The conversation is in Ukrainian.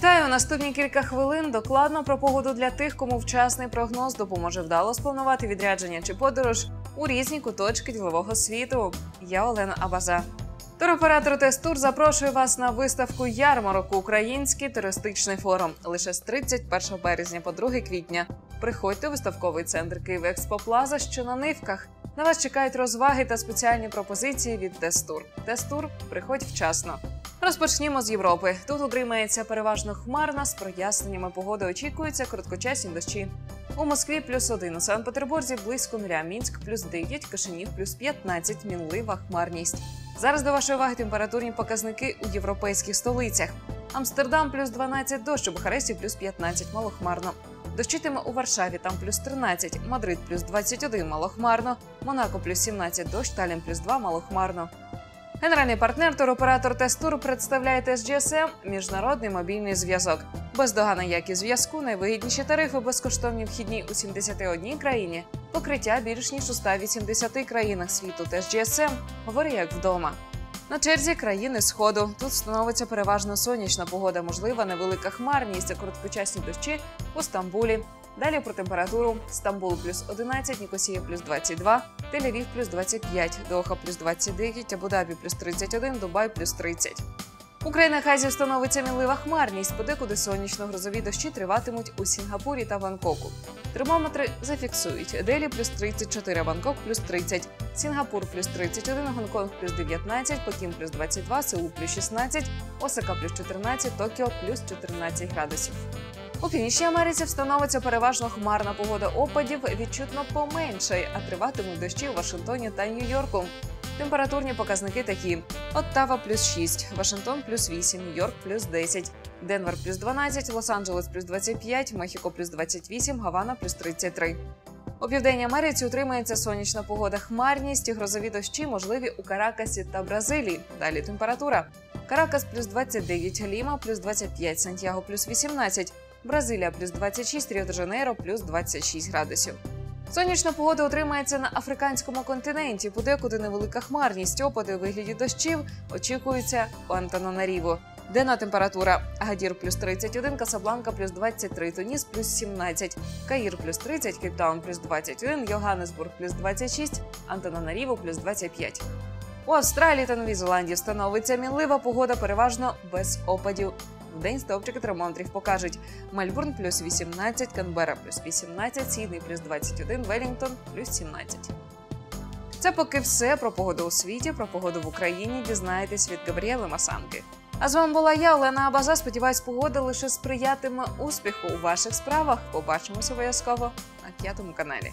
Вітаю наступні кілька хвилин. Докладно про погоду для тих, кому вчасний прогноз допоможе вдало спланувати відрядження чи подорож у різні куточки ділового світу. Я Олена Абаза. Туроператор Тестур запрошує вас на виставку ярмарок Український туристичний форум лише з 31 березня по 2 квітня. Приходьте у виставковий центр Київ Експоплаза, що на нивках. На вас чекають розваги та спеціальні пропозиції від Тестур. Тестур приходь вчасно. Розпочнімо з Європи. Тут утримається переважно хмарна з проясненнями погоди. Очікуються короткочасні дощі. У Москві плюс один, у Санкт-Петербурзі близько нуля, Мінськ плюс 9, Кишинів плюс 15, мінлива хмарність. Зараз до вашої уваги температурні показники у європейських столицях. Амстердам плюс 12 дощ, у Бухаресті плюс 15, малохмарно. Дощитиме у Варшаві, там плюс 13, Мадрид плюс 21, малохмарно, Монако плюс 17 дощ, Талін плюс 2, малохмарно. Генеральний партнер туроператор Тестур представляє TSGSM – міжнародний мобільний зв'язок. Бездоганна якість зв'язку, найвигідніші тарифи, безкоштовні вхідні у 71 країні, покриття більш ніж у 180 країнах світу. TSGSM – говори як вдома. На черзі країни Сходу. Тут становиться переважно сонячна погода, можлива невелика хмарність короткочасні дощі у Стамбулі. Далі про температуру: Стамбул плюс 11, Нікосія плюс 22, Тель-Авів плюс 25, Доха плюс 29, Абу-Дабі плюс 31, Дубай плюс 30. У країнах Азії встановиться мінлива хмарність, подекуди сонячно грозові дощі триватимуть у Сінгапурі та Бангкоку. Термометри зафіксують Делі плюс 34, Бангкок плюс 30, Сінгапур плюс 31, Гонконг плюс 19, Пекін плюс 22, Сеул плюс 16, Осака плюс 14, Токіо плюс 14 градусів. У північній Америці встановиться переважно хмарна погода опадів, відчутно поменшає, а триватимуть дощі у Вашингтоні та Нью-Йорку. Температурні показники такі: Оттава плюс 6, Вашингтон плюс 8, Нью-Йорк плюс 10, Денвер плюс 12, Лос-Анджелес плюс 25, Мехіко плюс 28, Гавана плюс 33. У південній Америці утримається сонячна погода, хмарність і грозові дощі можливі у Каракасі та Бразилії. Далі температура. Каракас плюс 29, Ліма плюс 25, Сантьяго плюс 18, Бразилія плюс 26, Ріо-де-Жанейро плюс 26 градусів. Сонячна погода утримається на африканському континенті. Подекуди невелика хмарність, опади у вигляді дощів очікуються у Антананаріву. Денна температура Агадір плюс 31, Касабланка плюс 23, Туніс плюс 17, Каїр плюс 30, Кейптаун плюс 21, Йоганнесбург плюс 26, Антананаріву плюс 25. У Австралії та Новій Зеландії встановиться мінлива погода переважно без опадів. В день стовпчики термометрів покажуть Мельбурн плюс 18, Канбера плюс 18, Сідней плюс 21, Велінгтон плюс 17. Це поки все про погоду у світі, про погоду в Україні дізнаєтесь від Габріели Масанки. А з вами була я, Олена Абаза. Сподіваюсь, погода лише сприятиме успіху у ваших справах. Побачимося обов'язково на п'ятому каналі.